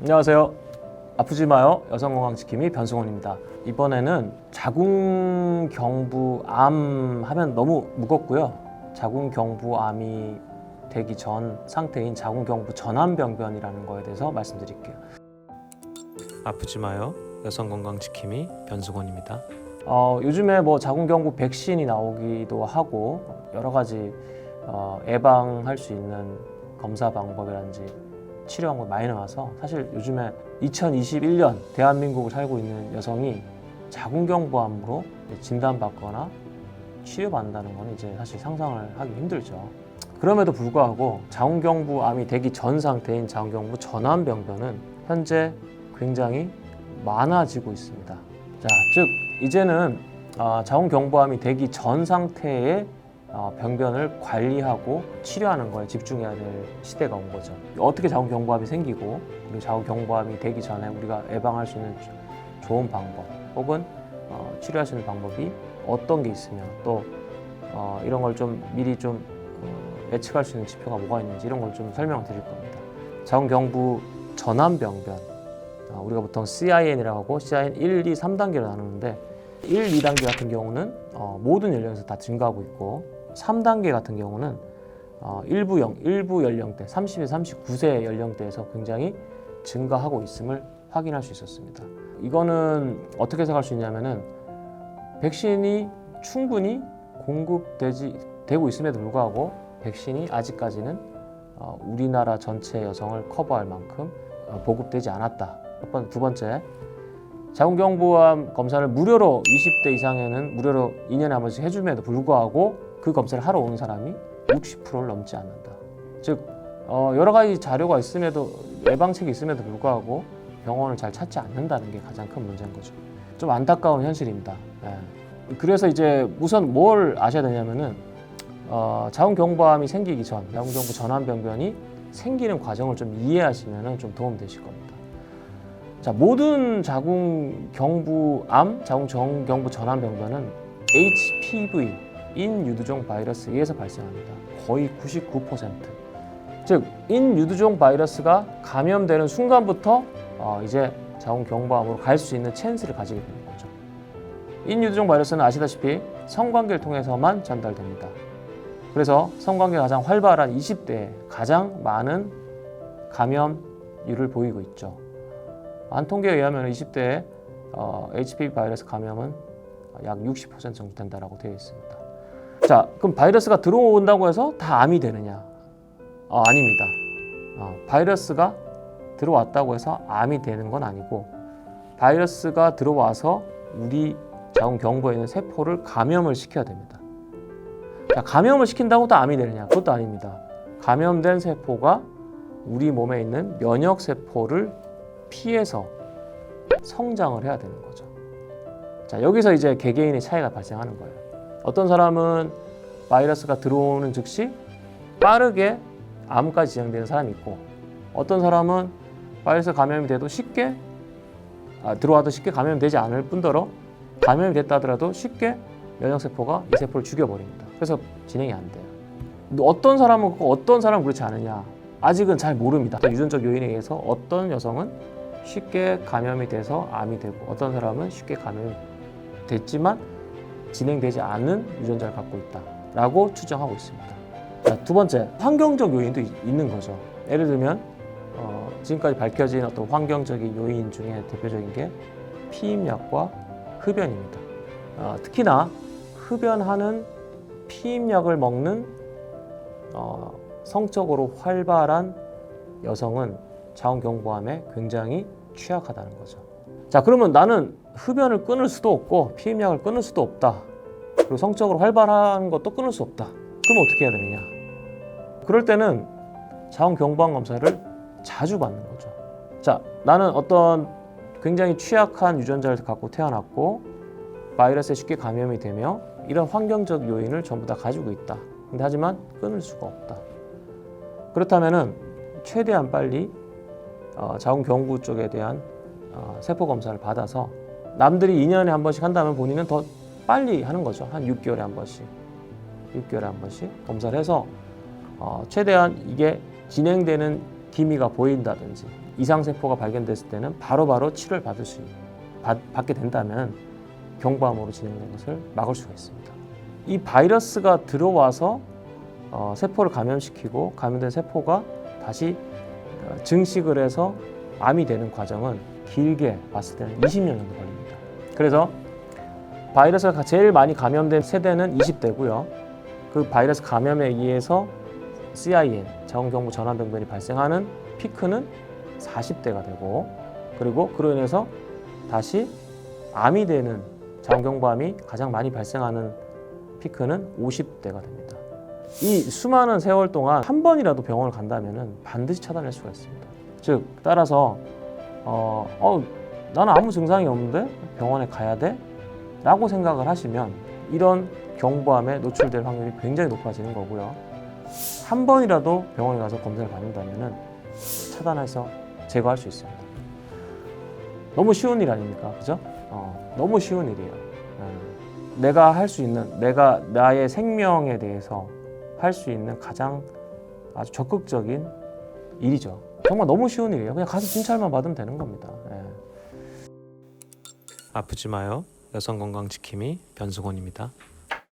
안녕하세요. 아프지 마요. 여성건강지킴이 변승원입니다. 이번에는 자궁경부암 하면 너무 무겁고요. 자궁경부암이 되기 전 상태인 자궁경부 전암병변이라는 거에 대해서 말씀드릴게요. 아프지 마요. 여성건강지킴이 변승원입니다. 어, 요즘에 뭐 자궁경부 백신이 나오기도 하고 여러 가지 어, 예방할 수 있는 검사 방법이라든지 치료 방법이 많이 나와서 사실 요즘에 2021년 대한민국을 살고 있는 여성이 자궁경부암으로 진단받거나 치료받는다는 건 이제 사실 상상을 하기 힘들죠. 그럼에도 불구하고 자궁경부암이 되기 전 상태인 자궁경부 전암병변은 현재 굉장히 많아지고 있습니다. 자, 즉 이제는 아, 자궁경부암이 되기 전 상태의 어, 병변을 관리하고 치료하는 거에 집중해야 될 시대가 온 거죠. 어떻게 자궁 경부암이 생기고 그리고 자궁 경부암이 되기 전에 우리가 예방할 수 있는 조- 좋은 방법 혹은 어, 치료할 수 있는 방법이 어떤 게 있으며 또 어, 이런 걸 좀 미리 좀 어, 예측할 수 있는 지표가 뭐가 있는지 이런 걸 좀 설명드릴 겁니다. 자궁 경부 전암 병변 어, 우리가 보통 CIN이라고 하고 CIN 1, 2, 3단계로 나누는데 1, 2단계 같은 경우는 어, 모든 연령에서 다 증가하고 있고 3단계 같은 경우는 어, 일부, 영, 일부 연령대 30에서 39세 연령대에서 굉장히 증가하고 있음을 확인할 수 있었습니다. 이거는 어떻게 해석할 수 있냐면은 백신이 충분히 공급되지 되고 있음에도 불구하고 백신이 아직까지는 어, 우리나라 전체 여성을 커버할 만큼 어, 보급되지 않았다. 첫 번, 두 번째, 자궁경부암 검사를 무료로 20대 이상에는 무료로 2년에 한 번씩 해줌에도 불구하고 그 검사를 하러 오는 사람이 60%를 넘지 않는다. 즉 어, 여러 가지 자료가 있음에도 예방책이 있음에도 불구하고 병원을 잘 찾지 않는다는 게 가장 큰 문제인 거죠. 좀 안타까운 현실입니다. 예. 그래서 이제 우선 뭘 아셔야 되냐면은 어, 자궁경부암이 생기기 전, 자궁경부 전암병변이 생기는 과정을 좀 이해하시면 좀 도움 되실 겁니다. 자, 모든 자궁경부암, 자궁경부 전암병변은 HPV, 인유두종 바이러스에 의해서 발생합니다. 거의 99%. 즉, 인유두종 바이러스가 감염되는 순간부터 어, 이제 자궁 경부암으로 갈 수 있는 찬스를 가지게 되는 거죠. 인유두종 바이러스는 아시다시피 성관계를 통해서만 전달됩니다. 그래서 성관계가 가장 활발한 20대에 가장 많은 감염률을 보이고 있죠. 한 통계에 의하면 20대에 어, HPV 바이러스 감염은 약 60% 정도 된다라고 되어 있습니다. 자, 그럼 바이러스가 들어온다고 해서 다 암이 되느냐? 어, 아닙니다. 어, 바이러스가 들어왔다고 해서 암이 되는 건 아니고 바이러스가 들어와서 우리 자궁 경부에 있는 세포를 감염을 시켜야 됩니다. 자, 감염을 시킨다고 또 암이 되느냐? 그것도 아닙니다. 감염된 세포가 우리 몸에 있는 면역 세포를 피해서 성장을 해야 되는 거죠. 자, 여기서 이제 개개인의 차이가 발생하는 거예요. 어떤 사람은 바이러스가 들어오는 즉시 빠르게 암까지 진행되는 사람이 있고 어떤 사람은 바이러스 감염이 돼도 쉽게 아, 들어와도 쉽게 감염되지 않을 뿐더러 감염이 됐다 하더라도 쉽게 면역 세포가 이 세포를 죽여버립니다. 그래서 진행이 안 돼요. 어떤 사람은 그렇고 어떤 사람은 그렇지 않느냐 아직은 잘 모릅니다. 유전적 요인에 의해서 어떤 여성은 쉽게 감염이 돼서 암이 되고 어떤 사람은 쉽게 감염이 됐지만 진행되지 않은 유전자를 갖고 있다라고 추정하고 있습니다. 자, 두 번째 환경적 요인도 있- 있는 거죠. 예를 들면 어, 지금까지 밝혀진 어떤 환경적인 요인 중에 대표적인 게 피임약과 흡연입니다. 어, 특히나 흡연하는 피임약을 먹는 어, 성적으로 활발한 여성은 자궁경부암에 굉장히 취약하다는 거죠. 자, 그러면 나는 흡연을 끊을 수도 없고 피임약을 끊을 수도 없다. 그리고 성적으로 활발한 것도 끊을 수 없다. 그럼 어떻게 해야 되느냐? 그럴 때는 자궁경부암 검사를 자주 받는 거죠. 자, 나는 어떤 굉장히 취약한 유전자를 갖고 태어났고 바이러스에 쉽게 감염이 되며 이런 환경적 요인을 전부 다 가지고 있다. 근데 하지만 끊을 수가 없다. 그렇다면은 최대한 빨리 어, 자궁경부 쪽에 대한 어, 세포 검사를 받아서 남들이 2년에 한 번씩 한다면 본인은 더 빨리 하는 거죠. 한 6개월에 한 번씩, 6개월에 한 번씩 검사를 해서 어, 최대한 이게 진행되는 기미가 보인다든지 이상 세포가 발견됐을 때는 바로 바로 치료를 받을 수 받, 받게 된다면 경부암으로 진행되는 것을 막을 수가 있습니다. 이 바이러스가 들어와서 어, 세포를 감염시키고 감염된 세포가 다시 어, 증식을 해서 암이 되는 과정은 길게 봤을 때는 20년 정도 걸립니다. 그래서 바이러스가 제일 많이 감염된 세대는 20대고요. 그 바이러스 감염에 의해서 CIN 자궁경부 전환병변이 발생하는 피크는 40대가 되고 그리고 그로 인해서 다시 암이 되는 자궁경부암이 가장 많이 발생하는 피크는 50대가 됩니다. 이 수많은 세월 동안 한 번이라도 병원을 간다면 반드시 차단할 수가 있습니다. 즉 따라서 어, 어 나는 아무 증상이 없는데 병원에 가야 돼? 라고 생각을 하시면 이런 경부암에 노출될 확률이 굉장히 높아지는 거고요. 한 번이라도 병원에 가서 검사를 받는다면 차단해서 제거할 수 있습니다. 너무 쉬운 일 아닙니까? 그죠? 어, 너무 쉬운 일이에요. 예. 내가 할 수 있는, 내가 나의 생명에 대해서 할 수 있는 가장 아주 적극적인 일이죠. 정말 너무 쉬운 일이에요. 그냥 가서 진찰만 받으면 되는 겁니다. 예. 아프지 마요. 여성 건강 지킴이 변수곤입니다.